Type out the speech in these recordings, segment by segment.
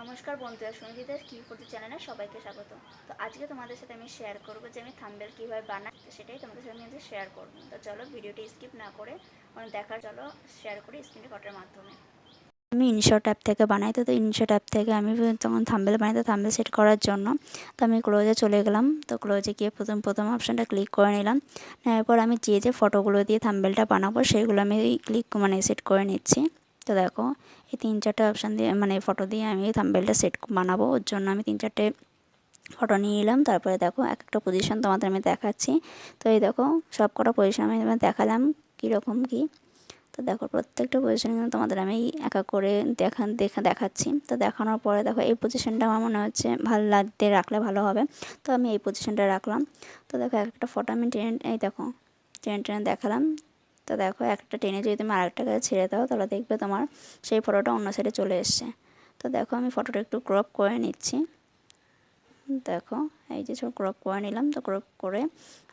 নমস্কার বন্ধুরা, সঙ্গীতের কি করতে চ্যানেলে সবাইকে স্বাগত। তো আজকে তোমাদের সাথে আমি শেয়ার করব যে আমি থাম্বেল কীভাবে বানাই, তো সেটাই তোমাদের সাথে আমি শেয়ার করব। তো চলো ভিডিওটি স্কিপ না করে মানে দেখার চলো শেয়ার করি স্ক্রিন রেকর্ডের মাধ্যমে। আমি ইনশট অ্যাপ থেকে বানাই, তো তো ইনশট অ্যাপ থেকে আমি তখন থাম্বেল বানাই, তো থাম্বেল সেট করার জন্য, তো আমি ক্লোজে চলে গেলাম। তো ক্লোজে গিয়ে প্রথম প্রথম অপশানটা ক্লিক করে নিলাম। নেওয়ার পর আমি যে যে ফটোগুলো দিয়ে থাম্বেলটা বানাবো, সেগুলো আমি ক্লিক মানে সেট করে নিচ্ছি। তো দেখো, এই তিন চারটে অপশান দিয়ে মানে ফটো দিয়ে আমি থাম্বেলটা সেট বানাবো। ওর জন্য আমি তিন চারটে ফটো নিয়ে নিলাম তারপরে দেখো এক একটা পজিশন তোমাদের আমি দেখাচ্ছি। তো এই দেখো সব কটা পজিশন আমি দেখালাম কীরকম কী। তো দেখো, প্রত্যেকটা পজিশন কিন্তু তোমাদের আমি এক করে দেখা দেখা, দেখাচ্ছি। তো দেখানোর পরে দেখো, এই পজিশনটা আমার মনে হচ্ছে ভালো লাগতে রাখলে ভালো হবে। তো আমি এই পজিশনটা রাখলাম। তো দেখো এক একটা ফটো আমি ট্রেন এই দেখো ট্রেন টেনে দেখালাম। তো দেখো, একটা টেনে যদি তুমি আরেকটা কাছে ছেড়ে দাও, তাহলে দেখবে তোমার সেই ফটোটা অন্য সাইডে চলে এসছে। তো দেখো, আমি ফটোটা একটু ক্রপ করে নিচ্ছি। দেখো, এই যে সব ক্রপ করে নিলাম। তো ক্রপ করে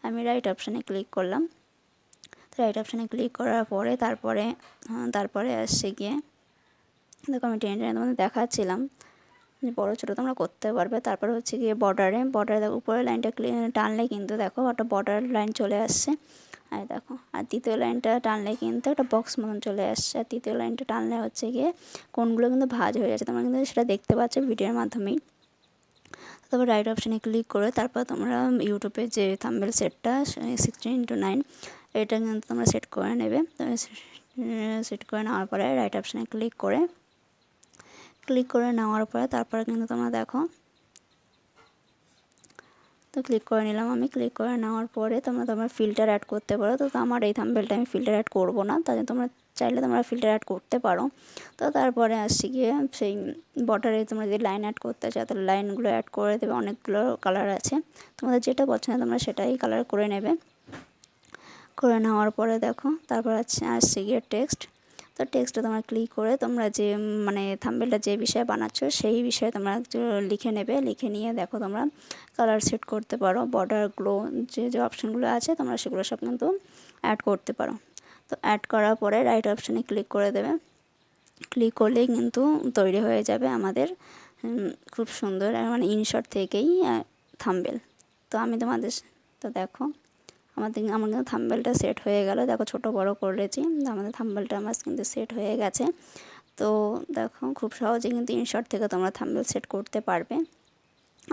আমি রাইট অপশানে ক্লিক করলাম। তো রাইট অপশানে ক্লিক করার পরে তারপরে তারপরে আসছে গিয়ে, দেখো, আমি টেনে টেনে তোমাদের দেখাচ্ছিলাম। যে বড়ো ছোটো তোমরা করতে পারবে। তারপরে হচ্ছে গিয়ে বর্ডারে বর্ডারে দেখো, উপরের লাইনটা টানলে কিন্তু দেখো, একটা বর্ডার লাইন চলে আসছে। আর দেখো, আর তৃতীয় লাইনটা টানলে কিন্তু একটা বক্স মতন চলে আসছে। আর তৃতীয় লাইনটা টানলে হচ্ছে গিয়ে কোনগুলো কিন্তু ভাজ হয়ে যাচ্ছে, তোমরা কিন্তু সেটা দেখতে পাচ্ছ ভিডিওর মাধ্যমেই। তারপর রাইট অপশানে ক্লিক করে তারপর তোমরা ইউটিউবে যে থাম্বেল সেটটা সিক্সটিন ইন্টু নাইন এটা কিন্তু তোমরা সেট করে নেবে। সেট করে নেওয়ার পরে রাইট অপশানে ক্লিক করে ক্লিক করে নেওয়ার পরে তারপরে কিন্তু তোমরা দেখো তো ক্লিক করে নিলাম। আমি ক্লিক করে নেওয়ার পরে তোমরা তোমার ফিল্টার অ্যাড করতে পারো। তো আমার এই থাম্বেলটা আমি ফিল্টার অ্যাড করব না। তাহলে তোমরা চাইলে তোমরা ফিল্টার অ্যাড করতে পারো। তো তারপরে আসছি গিয়ে সেই বর্ডারে তোমরা যদি লাইন অ্যাড করতে চাও, তাহলে লাইনগুলো অ্যাড করে দেবে। অনেকগুলো কালার আছে। তোমাদের যেটা পছন্দ তোমরা সেটাই কালার করে নেবে। করে নেওয়ার পরে দেখো, তারপর আছে, আসছে গিয়ে টেক্সট তো টেক্সটে তোমরা ক্লিক করে তোমরা যে মানে থাম্বেলটা যে বিষয়ে বানাচ্ছো সেই বিষয়ে তোমরা লিখে নেবে। লিখে নিয়ে দেখো তোমরা কালার সেট করতে পারো বর্ডার গ্লো যে যে অপশানগুলো আছে তোমরা সেগুলো সব কিন্তু অ্যাড করতে পারো। তো অ্যাড করার পরে রাইট অপশানে ক্লিক করে দেবে। ক্লিক করলেই কিন্তু তৈরি হয়ে যাবে আমাদের খুব সুন্দর মানে ইনশর্ট থেকেই থাম্বেল তো আমি তোমাদের, তো দেখো আমাদের, আমার কিন্তু থাম্বেলটা সেট হয়ে গেল। দেখো ছোট বড় করেছি আমাদের থাম্বেলটা আমার কিন্তু সেট হয়ে গেছে। তো দেখো খুব সহজে কিন্তু ইনশর্ট থেকে তোমরা থাম্বেল সেট করতে পারবে।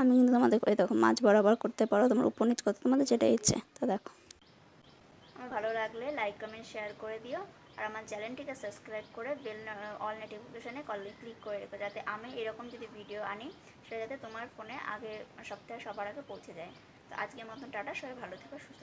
আমি কিন্তু তোমাদের ওই দেখো মাছ বরাবর করতে পারো, তোমার উপর নিচ করতে, তোমাদের যেটা ইচ্ছে, তো দেখো। আমার ভালো লাগলে লাইক কমেন্ট শেয়ার করে দিও। আর আমার চ্যানেলটিকে সাবস্ক্রাইব করে বেল অল নোটিফিকেশানে কলে ক্লিক করে রেখো, যাতে আমি এরকম যদি ভিডিও আনি, সেটা যাতে তোমার ফোনে আগে, সপ্তাহে সবার আগে পৌঁছে যায়। তো আজকের মতন টাটা, সবাই ভালো থেকো, সুস্থ